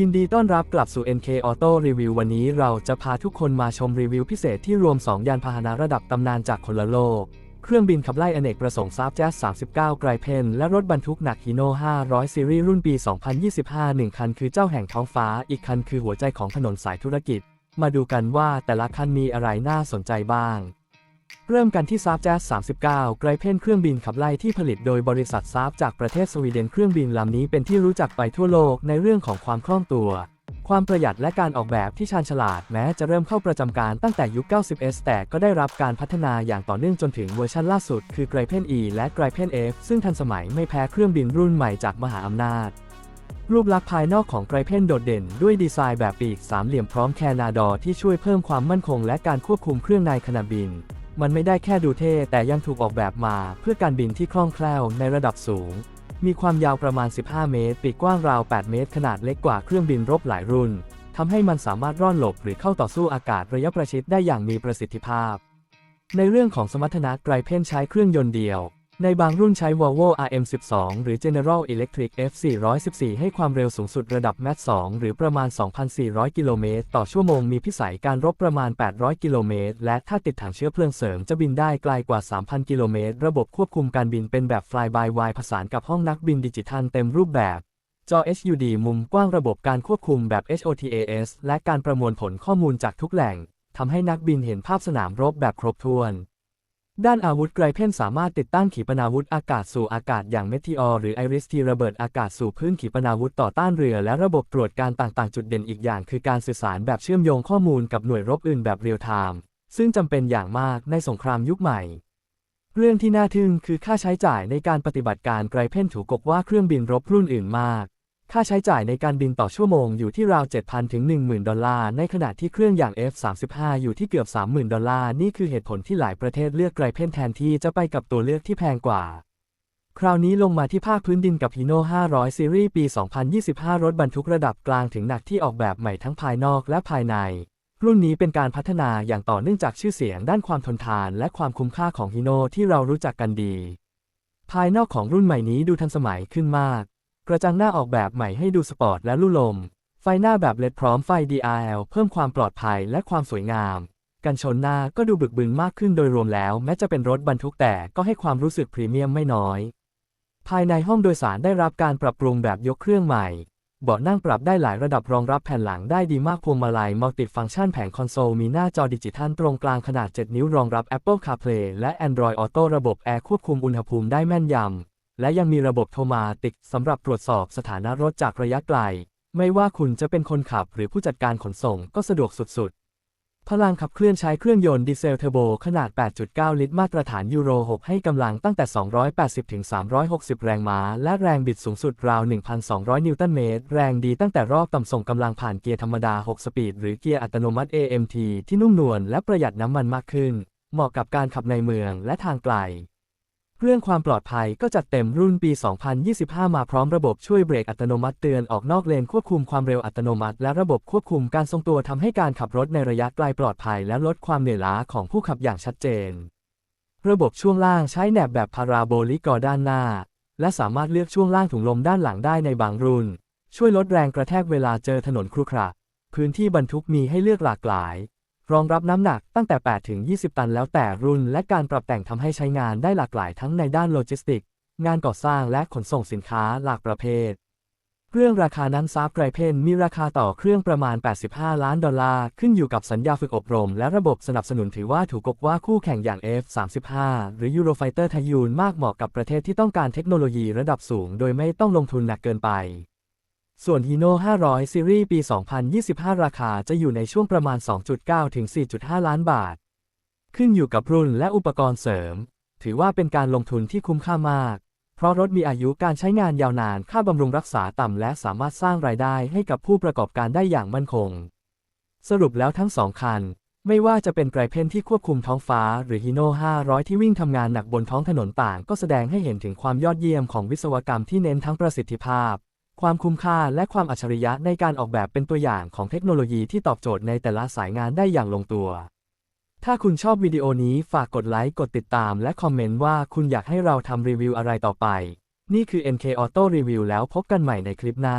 ยินดีต้อนรับกลับสู่ NK Auto Review วันนี้เราจะพาทุกคนมาชมรีวิวพิเศษที่รวม 2 ยานพาหนะระดับตำนานจากคนละโลก เครื่องบินขับไล่อเนกประสงค์ซาบแจ๊ส39 ไกรเพนและรถบรรทุกหนักฮีโน่500 ซีรีส์รุ่นปี 2025 1 คันคือเจ้าแห่งท้องฟ้า อีกคันคือหัวใจของถนนสายธุรกิจ มาดูกันว่าแต่ละคันมีอะไรน่าสนใจบ้าง เริ่มกันที่ซาบแจ๊ส39 ไกรเพนเครื่องบินขับไล่ที่ผลิตโดยบริษัทซาบจากประเทศสวีเดนเครื่องบินลำนี้เป็นที่รู้จักไปทั่วโลกในเรื่องของความคล่องตัว ความประหยัดและการออกแบบที่ชาญฉลาดแม้จะเริ่มเข้าประจำการตั้งแต่ยุค 90s แต่ก็ได้รับการพัฒนาอย่างต่อเนื่องจนถึงเวอร์ชันล่าสุด คือไกรเพน E และไกรเพน F ซึ่งทันสมัยไม่แพ้เครื่องบินรุ่นใหม่จากมหาอำนาจรูปลักษณ์ภายนอกของไกรเพนโดดเด่นด้วยดีไซน์แบบปีกสามเหลี่ยมพร้อมแคนาดอร์ที่ช่วยเพิ่มความมั่นคงและการควบคุมเครื่องในขณะบิน มันไม่ได้แค่ดูเท่ แต่ยังถูกออกแบบมาเพื่อการบินที่คล่องแคล่วในระดับสูง มีความยาวประมาณ 15 เมตร ปีกกว้างราว 8 เมตร ขนาดเล็กกว่าเครื่องบินรบหลายรุ่นทำให้มันสามารถร่อนหลบหรือเข้าต่อสู้อากาศระยะประชิดได้อย่างมีประสิทธิภาพ ในเรื่องของสมรรถนะไกรเพนใช้เครื่องยนต์เดียว ในบางรุ่นใช้ Volvo RM12 หรือ General Electric F414 ให้ความเร็วสูงสุดระดับ Mach 2 หรือประมาณ 2,400 กิโลเมตรต่อชั่วโมง มีพิสัยการรบประมาณ 800 กิโลเมตร และถ้าติดถังเชื้อเพลิงเสริมจะบินได้ไกลกว่า 3,000 กิโลเมตร ระบบควบคุมการบินเป็นแบบ Fly by Wire ผสานกับห้องนักบินดิจิทัลเต็มรูปแบบ จอ HUD มุมกว้างระบบการควบคุมแบบ HOTAS และการประมวลผลข้อมูลจากทุกแหล่งทำให้นักบินเห็นภาพสนามรบแบบครบถ้วน ด้านอาวุธไกรเพนสามารถติดตั้งขีปนาวุธอากาศสู่อากาศอย่างเมทิออหรือไอริสที่ระเบิดอากาศสู่พื้นขีปนาวุธต่อต้านเรือและระบบตรวจการต่างๆ จุดเด่นอีกอย่างคือการสื่อสารแบบเชื่อมโยงข้อมูลกับหน่วยรบอื่นแบบเรียลไทม์ซึ่งจำเป็นอย่างมากในสงครามยุคใหม่ เรื่องที่น่าทึ่งคือค่าใช้จ่ายในการปฏิบัติการไกรเพนถูกกว่าเครื่องบินรบรุ่นอื่นมาก ค่าใช้จ่ายในการบินต่อชั่วโมงอยู่ที่ราว 7,000 ถึง 10,000 ดอลลาร์ ในขณะที่เครื่องอย่าง F35 อยู่ที่เกือบ 30,000 ดอลลาร์ นี่คือเหตุผลที่หลายประเทศเลือกไกรเพนแทนที่จะไปกับตัวเลือกที่แพงกว่า คราวนี้ลงมาที่ภาคพื้นดินกับ Hino 500 ซีรีส์ปี 2025 รถบรรทุกระดับกลางถึงหนักที่ออกแบบใหม่ทั้งภายนอกและภายใน รุ่นนี้เป็นการพัฒนาอย่างต่อเนื่องจากชื่อเสียงด้านความทนทานและความคุ้มค่าของ Hino ที่เรารู้จักกันดี ภายนอกของรุ่นใหม่นี้ดูทันสมัยขึ้นมาก กระจังหน้าออกแบบใหม่ให้ดูสปอร์ตและลู่ลม ไฟหน้าแบบเลดพร้อมไฟ DRL เพิ่มความปลอดภัยและความสวยงาม กันชนหน้าก็ดูบึกบึนมากขึ้นโดยรวมแล้ว แม้จะเป็นรถบรรทุกแต่ก็ให้ความรู้สึกพรีเมียมไม่น้อย ภายในห้องโดยสารได้รับการปรับปรุงแบบยกเครื่องใหม่เบาะนั่งปรับได้หลายระดับรองรับแผ่นหลังได้ดีมากพวงมาลัยมัลติฟังก์ชันแผงคอนโซล มีหน้าจอดิจิทัลตรงกลางขนาด 7 นิ้วรองรับ Apple CarPlay และ Android Auto ระบบแอร์ควบคุมอุณหภูมิได้แม่นยำ และยังมีระบบโทรมาติกสำหรับตรวจสอบสถานะรถจากระยะไกล ไม่ว่าคุณจะเป็นคนขับหรือผู้จัดการขนส่งก็สะดวกสุดๆ พลังขับเคลื่อนใช้เครื่องยนต์ดีเซลเทอร์โบขนาด 8.9 ลิตรมาตรฐานยูโร 6 ให้กำลังตั้งแต่ 280ถึง360 แรงม้า และแรงบิดสูงสุดราว 1,200 นิวตันเมตร แรงดีตั้งแต่รอบต่ำส่งกำลังผ่านเกียร์ธรรมดา 6 สปีด หรือเกียร์อัตโนมัติ AMT ที่นุ่มนวลและประหยัดน้ำมันมากขึ้น เหมาะกับการขับในเมืองและทางไกล เรื่องความปลอดภัยก็จัดเต็มรุ่นปี 2025 มาพร้อมระบบช่วยเบรกอัตโนมัติเตือนออกนอกเลนควบคุมความเร็วอัตโนมัติ และระบบควบคุมการทรงตัวทำให้การขับรถในระยะไกลปลอดภัย และลดความเหนื่อยล้าของผู้ขับอย่างชัดเจน ระบบช่วงล่างใช้แหนบแบบพาราโบลิกกอด้านหน้า และสามารถเลือกช่วงล่างถุงลมด้านหลังได้ในบางรุ่น ช่วยลดแรงกระแทกเวลาเจอถนนครุขระพื้นที่บรรทุกมีให้เลือกหลากหลาย รองรับน้ำหนักตั้งแต่ 8 ถึง 20 ตันแล้วแต่รุ่น และการปรับแต่งทำให้ใช้งานได้หลากหลายทั้งในด้านโลจิสติก งานก่อสร้างและขนส่งสินค้าหลากประเภท เครื่องราคานั้นซาบไกรเพนมีราคาต่อเครื่องประมาณ 85 ล้านดอลลาร์ ขึ้นอยู่กับสัญญาฝึกอบรม และระบบสนับสนุนถือว่าถูกกบว่าคู่แข่งอย่าง F35 หรือ Eurofighter ทยูนมากเหมาะกับประเทศที่ต้องการเทคโนโลยีระดับสูง โดยไม่ต้องลงทุนหนักเกินไป ส่วน Hino 500 ซีรีส์ปี 2025 ราคาจะอยู่ในช่วงประมาณ 2.9 ถึง 4.5 ล้านบาท ขึ้นอยู่กับรุ่นและอุปกรณ์เสริม ถือว่าเป็นการลงทุนที่คุ้มค่ามาก เพราะรถมีอายุการใช้งานยาวนาน ค่าบำรุงรักษาต่ำ และสามารถสร้างรายได้ให้กับผู้ประกอบการได้อย่างมั่นคง สรุปแล้วทั้งสองคัน ไม่ว่าจะเป็นไกรเพนที่ควบคุมท้องฟ้า หรือฮีโน่500 ที่วิ่งทำงานหนักบนท้องถนนต่าง ก็แสดงให้เห็นถึงความยอดเยี่ยมของวิศวกรรมที่เน้นทั้งประสิทธิภาพ ความคุ้มค่าและความอัจฉริยะในการออกแบบเป็นตัวอย่างของเทคโนโลยีที่ตอบโจทย์ในแต่ละสายงานได้อย่างลงตัว ถ้าคุณชอบวิดีโอนี้ฝากกดไลค์ กดติดตาม และคอมเมนต์ว่าคุณอยากให้เราทำรีวิวอะไรต่อไป นี่คือ NK Auto Review แล้วพบกันใหม่ในคลิปหน้า